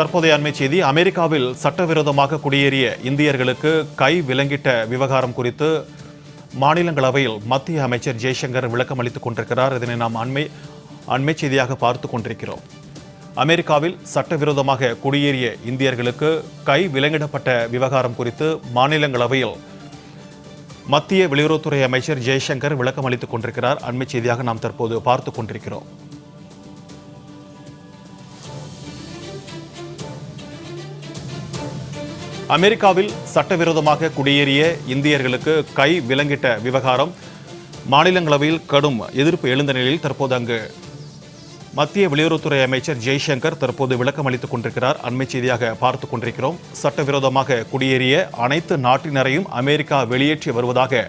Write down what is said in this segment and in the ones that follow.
தற்போதைய அண்மை செய்தி அமெரிக்காவில் சட்டவிரோதமாக குடியேறிய இந்தியர்களுக்கு கை விலங்கிட்ட விவகாரம் குறித்து மாநிலங்களவையில் மத்திய அமைச்சர் ஜெய்சங்கர் விளக்கம் அளித்துக் கொண்டிருக்கிறார். இதனை நாம் அண்மை அண்மை செய்தியாக பார்த்து கொண்டிருக்கிறோம். அமெரிக்காவில் சட்டவிரோதமாக குடியேறிய இந்தியர்களுக்கு கை விலங்கிடப்பட்ட விவகாரம் குறித்து மாநிலங்களவையில் மத்திய வெளியுறவுத்துறை அமைச்சர் ஜெய்சங்கர் விளக்கம் அளித்துக் கொண்டிருக்கிறார். அண்மை செய்தியாக நாம் தற்போது பார்த்து கொண்டிருக்கிறோம். அமெரிக்காவில் சட்டவிரோதமாக குடியேறிய இந்தியர்களுக்கு கை விலங்கிட்ட விவகாரம். மாநிலங்களவையில் கடும் எதிர்ப்பு எழுந்த நிலையில் தற்போது அங்கு மத்திய வெளியுறவுத்துறை அமைச்சர் ஜெய்சங்கர் தற்போது விளக்கம் அளித்துக் கொண்டிருக்கிறார். அண்மை செய்தியாக பார்த்து கொண்டிருக்கிறோம். சட்டவிரோதமாக குடியேறிய அனைத்து நாட்டினரையும் அமெரிக்கா வெளியேற்றி வருவதாக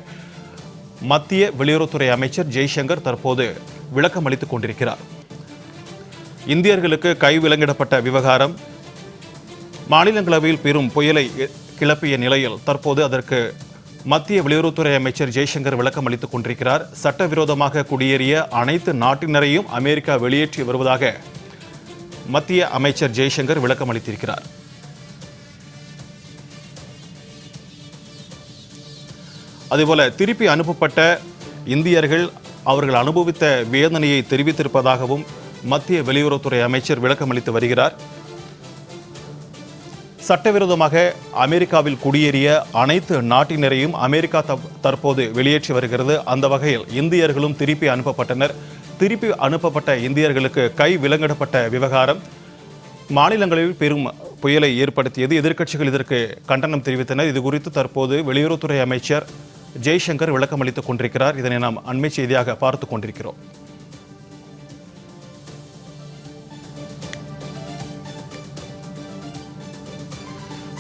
மத்திய வெளியுறவுத்துறை அமைச்சர் ஜெய்சங்கர் தற்போது விளக்கம் அளித்துக் கொண்டிருக்கிறார். இந்தியர்களுக்கு கை விலங்கிடப்பட்ட விவகாரம் மாநிலங்களவையில் பெரும் புயலை கிளப்பிய நிலையில் தற்போது அதற்கு மத்திய வெளியுறவுத்துறை அமைச்சர் ஜெய்சங்கர் விளக்கம் அளித்துக் கொண்டிருக்கிறார். சட்டவிரோதமாக குடியேறிய அனைத்து நாட்டினரையும் அமெரிக்கா வெளியேற்றி வருவதாக மத்திய அமைச்சர் ஜெய்சங்கர் விளக்கம் அளித்திருக்கிறார். அதுபோல திருப்பி அனுப்பப்பட்ட இந்தியர்கள் அவர்கள் அனுபவித்த வேதனையை தெரிவித்திருப்பதாகவும் மத்திய வெளியுறவுத்துறை அமைச்சர் விளக்கம் அளித்து வருகிறார். சட்டவிரோதமாக அமெரிக்காவில் குடியேறிய அனைத்து நாட்டினரையும் அமெரிக்கா தப்- தற்போது வெளியேற்றி வருகிறது. அந்த வகையில் இந்தியர்களும் திருப்பி அனுப்பப்பட்டனர். திருப்பி அனுப்பப்பட்ட இந்தியர்களுக்கு கை விலங்கிடப்பட்ட விவகாரம் மாநிலங்களில் பெரும் புயலை ஏற்படுத்தியது. எதிர்க்கட்சிகள் இதற்கு கண்டனம் தெரிவித்தனர். இது குறித்து தற்போது வெளியுறவுத்துறை அமைச்சர் ஜெய்சங்கர் விளக்கம் அளித்துக் கொண்டிருக்கிறார். இதனை நாம் அண்மை செய்தியாக பார்த்து கொண்டிருக்கிறோம்.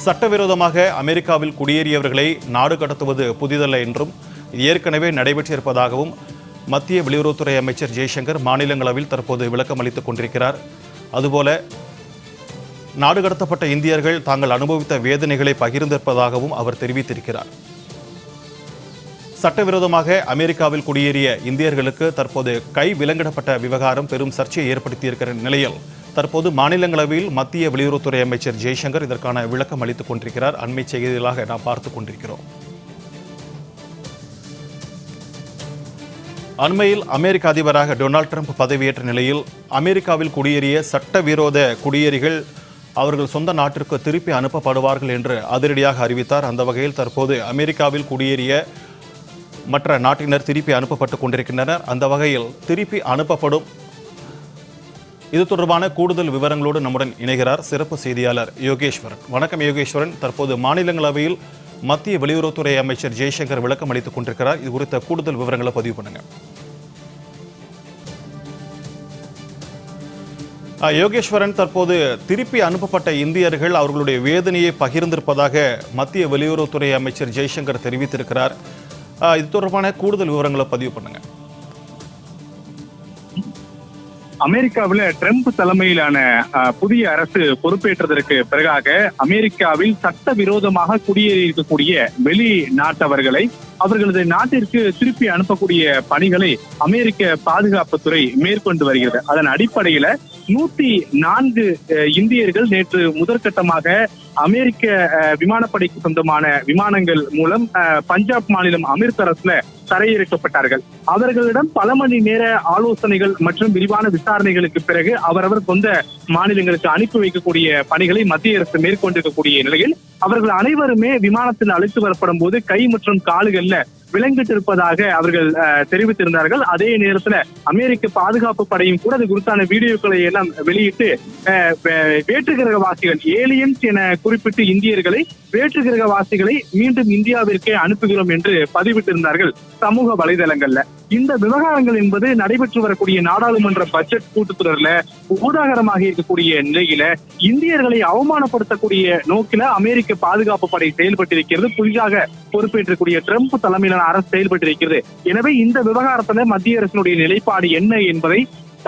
சட்டவிரோதமாக அமெரிக்காவில் குடியேறியவர்களை நாடு கடத்துவது புதிதல்ல என்றும் ஏற்கனவே நடைபெற்றிருப்பதாகவும் மத்திய வெளியுறவுத்துறை அமைச்சர் ஜெய்சங்கர் மாநிலங்களவில் தற்போது விளக்கம் அளித்துக் கொண்டிருக்கிறார். அதுபோல நாடு கடத்தப்பட்ட இந்தியர்கள் தாங்கள் அனுபவித்த வேதனைகளை பகிர்ந்திருப்பதாகவும் அவர் தெரிவித்திருக்கிறார். சட்டவிரோதமாக அமெரிக்காவில் குடியேறிய இந்தியர்களுக்கு தற்போது கை விலங்கிடப்பட்ட விவகாரம் பெரும் சர்ச்சையை ஏற்படுத்தியிருக்கிற நிலையில் தற்போது மாநிலங்களவையில் மத்திய வெளியுறவுத்துறை அமைச்சர் ஜெய்சங்கர் இதற்கான விளக்கம் அளித்துக் கொண்டிருக்கிறார். அண்மை செய்திகளாக நாம் பார்த்துக் கொண்டிருக்கிறோம். அண்மையில் அமெரிக்க அதிபராக டொனால்ட் ட்ரம்ப் பதவியேற்ற நிலையில் அமெரிக்காவில் குடியேறிய சட்டவிரோத குடியேறிகள் அவர்கள் சொந்த நாட்டிற்கு திருப்பி அனுப்பப்படுவார்கள் என்று அதிரடியாக அறிவித்தார். அந்த வகையில் தற்போது அமெரிக்காவில் குடியேறிய மற்ற நாட்டினர் திருப்பி அனுப்பப்பட்டு கொண்டிருக்கின்றனர். அந்த வகையில் திருப்பி அனுப்பப்படும் இது தொடர்பான கூடுதல் விவரங்களோடு நம்முடன் இணைகிறார் சிறப்பு செய்தியாளர் யோகேஸ்வரன். வணக்கம் யோகேஸ்வரன். தற்போது மாநிலங்களவையில் மத்திய வெளியுறவுத்துறை அமைச்சர் ஜெய்சங்கர் விளக்கம் அளித்துக் கொண்டிருக்கிறார். இது குறித்த கூடுதல் விவரங்களை பதிவு பண்ணுங்க. யோகேஸ்வரன் தற்போது திருப்பி அனுப்பப்பட்ட இந்தியர்கள் அவர்களுடைய வேதனையை பகிர்ந்திருப்பதாக மத்திய வெளியுறவுத்துறை அமைச்சர் ஜெய்சங்கர் தெரிவித்திருக்கிறார். இது தொடர்பான கூடுதல் விவரங்களை பதிவு பண்ணுங்க. அமெரிக்காவில் ட்ரம்ப் தலைமையிலான புதிய அரசு பொறுப்பேற்றதற்கு பிறகாக அமெரிக்காவில் சட்டவிரோதமாக குடியேறியிருக்கக்கூடிய வெளிநாட்டவர்களை அவர்களது நாட்டிற்கு திருப்பி அனுப்பக்கூடிய பணிகளை அமெரிக்க பாதுகாப்புத்துறை மேற்கொண்டு வருகிறது. அதன் அடிப்படையில நூத்தி நான்கு இந்தியர்கள் நேற்று முதற்கட்டமாக அமெரிக்க விமானப்படைக்கு சொந்தமான விமானங்கள் மூலம் அஹ், பஞ்சாப் மாநிலம் அமிர்தரஸ்ல தரையிறக்கப்பட்டார்கள். அவர்களிடம் பல மணி நேர ஆலோசனைகள் மற்றும் விரிவான விசாரணைகளுக்கு பிறகு அவரவர் சொந்த மாநிலங்களுக்கு அனுப்பி வைக்கக்கூடிய பணிகளை மத்திய அரசு மேற்கொண்டிருக்கக்கூடிய நிலையில் அவர்கள் அனைவருமே விமானத்தில் அழைத்து வரப்படும் போது கை மற்றும் கால்கள்ல விளங்கிட்டு இருப்பதாக அவர்கள் அஹ், தெரிவித்திருந்தார்கள். அதே நேரத்துல அமெரிக்க பாதுகாப்பு படையும் கூட அது குறித்தான வீடியோக்களை எல்லாம் வெளியிட்டு வேற்றுகிரகவாசிகள் வேற்று கிரகவாசிகள் ஏலியன்ஸ் என குறிப்பிட்டு இந்தியர்களை வேற்று கிரகவாசிகளை மீண்டும் இந்தியாவிற்கே அனுப்புகிறோம் என்று பதிவிட்டிருந்தார்கள் சமூக வலைதளங்கள்ல. இந்த விவகாரங்கள் என்பது நடைபெற்று வரக்கூடிய நாடாளுமன்ற பட்ஜெட் கூட்டத்தொடர்ல ஊதாகரமாக இருக்கக்கூடிய நிலையில இந்தியர்களை அவமானப்படுத்தக்கூடிய நோக்கில அமெரிக்க பாதுகாப்பு படை செயல்பட்டிருக்கிறது. புதிதாக பொறுப்பேற்றக்கூடிய ட்ரம்ப் தலைமையிலான அரசு செயல்பட்டிருக்கிறது எனவே இந்த விவகாரத்துல மத்திய அரசினுடைய நிலைப்பாடு என்ன என்பதை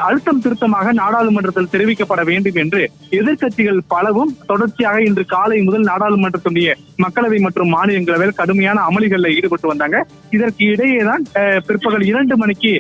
அழுத்தம் திருத்தமாக நாடாளுமன்றத்தில் தெரிவிக்கப்பட வேண்டும் என்று எதிர்க்கட்சிகள் பலவும் தொடர்ச்சியாக இன்று காலை முதல் நாடாளுமன்றத்துடைய மக்களவை மற்றும் மாநிலங்களவையில் கடுமையான அமளிகளில் ஈடுபட்டு வந்தாங்க. இதற்கு இடையேதான் தான் பிற்பகல் இரண்டு மணிக்கு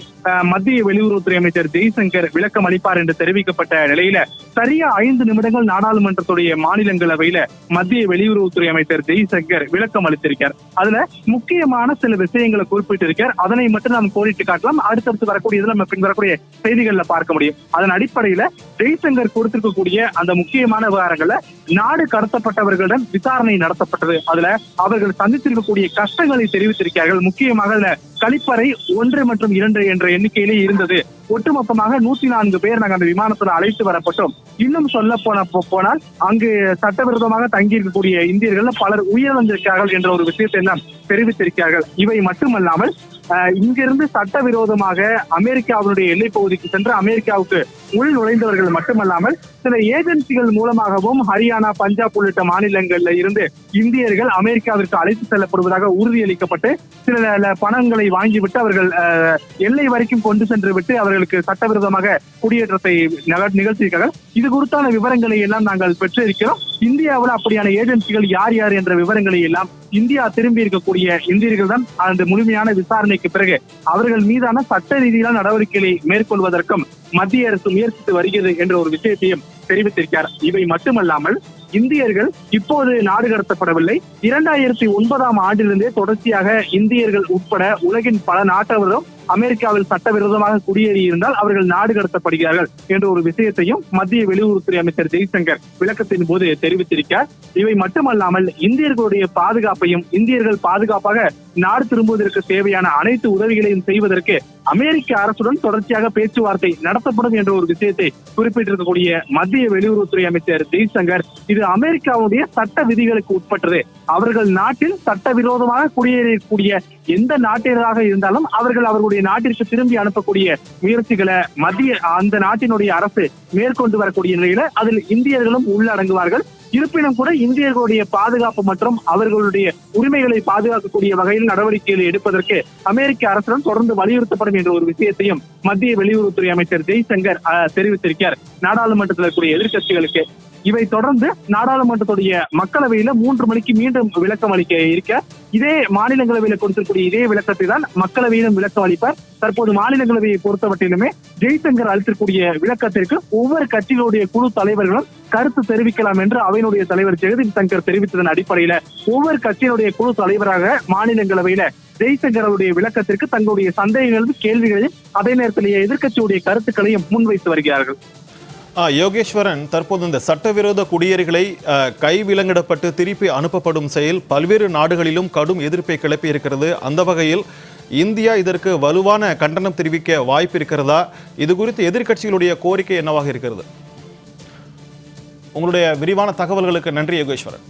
மத்திய வெளியுறவுத்துறை அமைச்சர் ஜெய்சங்கர் விளக்கம் அளிப்பார் என்று தெரிவிக்கப்பட்ட நிலையில சரியா ஐந்து நிமிடங்கள் நாடாளுமன்றத்துடைய மாநிலங்களவையில மத்திய வெளியுறவுத்துறை அமைச்சர் ஜெய்சங்கர் விளக்கம் அளித்திருக்கார். அதுல முக்கியமான சில விஷயங்களை குறிப்பிட்டிருக்கார். அதனை மட்டும் நாம் கோரிட்டு காட்டலாம். அடுத்தடுத்து வரக்கூடியதுல நம்ம பின் வரக்கூடிய செய்திகள்ல விவகாரங்களை பார்க்க முடியும். அதன் அடிப்படையில ஜெய்சங்கர் கொடுத்திருக்கக்கூடிய அந்த முக்கியமான விவகாரங்கள்ல நாடு கடத்தப்பட்டவர்களிடம் விசாரணை நடத்தப்பட்டது. அதுல அவர்கள் சந்தித்திருக்கக்கூடிய கஷ்டங்களை தெரிவித்திருக்கிறார்கள். முக்கியமாக அதுல கழிப்பறை ஒன்று மற்றும் இரண்டு என்ற எண்ணிக்கையிலே இருந்தது. ஒட்டுமொத்தமாக நூத்தி நான்கு பேர் நாங்கள் அந்த விமானத்துல அழைத்து வரப்பட்டோம். இன்னும் சொல்ல போன போனால் அங்கு சட்டவிரோதமாக தங்கியிருக்கக்கூடிய இந்தியர்கள் பலர் உயிரிழந்திருக்கிறார்கள் என்ற ஒரு விஷயத்தை எல்லாம் தெரிவித்திருக்கிறார்கள். இவை மட்டுமல்லாமல் இங்கிருந்து சட்டவிரோதமாக அமெரிக்காவினுடைய எல்லைப் பகுதிக்கு சென்று அமெரிக்காவுக்கு உள் நுழைந்தவர்கள் மட்டுமல்லாமல் சில ஏஜென்சிகள் மூலமாகவும் ஹரியானா பஞ்சாப் உள்ளிட்ட மாநிலங்கள்ல இருந்து இந்தியர்கள் அமெரிக்காவிற்கு அழைத்து செல்லப்படுவதாக உறுதியளிக்கப்பட்டு சில பணங்களை வாங்கிவிட்டு அவர்கள் அஹ், எல்லை வரைக்கும் கொண்டு சென்று விட்டு அவர்களுக்கு சட்டவிரோதமாக குடியேற்றத்தை நிகழ்த்தியிருக்கிறார்கள் இது குறித்தான விவரங்களை எல்லாம் நாங்கள் பெற்றிருக்கிறோம். இந்தியாவில் அப்படியான ஏஜென்சிகள் யார் யார் என்ற விவரங்களை எல்லாம் இந்தியா திரும்பி இருக்கக்கூடிய இந்தியர்கள் தான் அந்த முழுமையான விசாரணைக்கு பிறகு அவர்கள் மீதான சட்ட ரீதியிலான நடவடிக்கைகளை மேற்கொள்வதற்கும் மத்திய அரசு முயற்சித்து வருகிறது என்ற ஒரு விஷயத்தையும் தெரிவித்திருக்கிறார். இவை மட்டுமல்லாமல் இந்தியர்கள் இப்போது நாடு கடத்தப்படவில்லை. இரண்டாயிரத்தி ஒன்பதாம் ஆண்டிலிருந்தே தொடர்ச்சியாக இந்தியர்கள் உட்பட உலகின் பல நாட்டவர்களும் அமெரிக்காவில் சட்டவிரோதமாக குடியேறி இருந்தால் அவர்கள் நாடு கடத்தப்படுகிறார்கள் என்ற ஒரு விஷயத்தையும் மத்திய வெளியுறவுத்துறை அமைச்சர் ஜெய்சங்கர் விளக்கத்தின் போது தெரிவித்திருக்கார் இவை மட்டுமல்லாமல் இந்தியர்களுடைய பாதுகாப்பையும் இந்தியர்கள் பாதுகாப்பாக நாடு திரும்புவதற்கு தேவையான அனைத்து உதவிகளையும் செய்வதற்கு அமெரிக்க அரசுடன் தொடர்ச்சியாக பேச்சுவார்த்தை நடத்தப்படும் என்ற ஒரு விஷயத்தை குறிப்பிட்டிருக்கக்கூடிய மத்திய வெளியுறவுத்துறை அமைச்சர் ஜெய்சங்கர் இது அமெரிக்காவுடைய சட்ட விதிகளுக்கு உட்பட்டது. அவர்கள் நாட்டில் சட்டவிரோதமாக குடியேறக்கூடிய எந்த நாட்டினராக இருந்தாலும் அவர்கள் அவர்களுடைய நாட்டிற்கு திரும்பி அனுப்பக்கூடிய முயற்சிகளை மத்திய அந்த நாட்டினுடைய அரசு மேற்கொண்டு வரக்கூடிய நிலையில அதில் இந்தியர்களும் உள்ளடங்குவார்கள். இருப்பினும் கூட இந்தியர்களுடைய பாதுகாப்பு மற்றும் அவர்களுடைய உரிமைகளை பாதுகாக்கக்கூடிய வகையில் நடவடிக்கைகளை எடுப்பதற்கு அமெரிக்க அரசுடன் தொடர்ந்து வலியுறுத்தப்படும் என்ற ஒரு விஷயத்தையும் மத்திய வெளியுறவுத்துறை அமைச்சர் ஜெய்சங்கர் தெரிவித்திருக்கிறார். நாடாளுமன்றத்தில் இருக்கக்கூடிய எதிர்க்கட்சிகளுக்கு இவை தொடர்ந்து நாடாளுமன்றத்துடைய மக்களவையில மூன்று மணிக்கு மீண்டும் விளக்கம் அளிக்க இருக்க இதே மாநிலங்களவையில கொடுத்திருக்கூடிய இதே விளக்கத்தை தான் மக்களவையிலும் விளக்கம் அளிப்பார். தற்போது மாநிலங்களவையை பொறுத்தவற்றிலுமே ஜெய்சங்கர் அளித்திருக்கூடிய விளக்கத்திற்கு ஒவ்வொரு கட்சிகளுடைய குழு தலைவர்களும் கருத்து தெரிவிக்கலாம் என்று அவையினுடைய தலைவர் ஜெகதீப் சங்கர் தெரிவித்ததன் அடிப்படையில ஒவ்வொரு கட்சியினுடைய குழு தலைவராக மாநிலங்களவையில ஜெய்சங்கர் அவருடைய விளக்கத்திற்கு தங்களுடைய சந்தேகங்களும் கேள்விகளையும் அதே நேரத்திலேயே எதிர்கட்சியுடைய கருத்துக்களையும் முன்வைத்து வருகிறார்கள். யோகேஸ்வரன் தற்போது இந்த சட்டவிரோத குடியேறிகளை கைவிலங்கிடப்பட்டு திருப்பி அனுப்பப்படும் செயல் பல்வேறு நாடுகளிலும் கடும் எதிர்ப்பை கிளப்பி இருக்கிறது அந்த வகையில் இந்தியா இதற்கு வலுவான கண்டனம் தெரிவிக்க வாய்ப்பு இருக்கிறதா? இது குறித்து எதிர்க்கட்சிகளுடைய கோரிக்கை என்னவாக இருக்கிறது? உங்களுடைய விரிவான தகவல்களுக்கு நன்றி யோகேஸ்வரன்.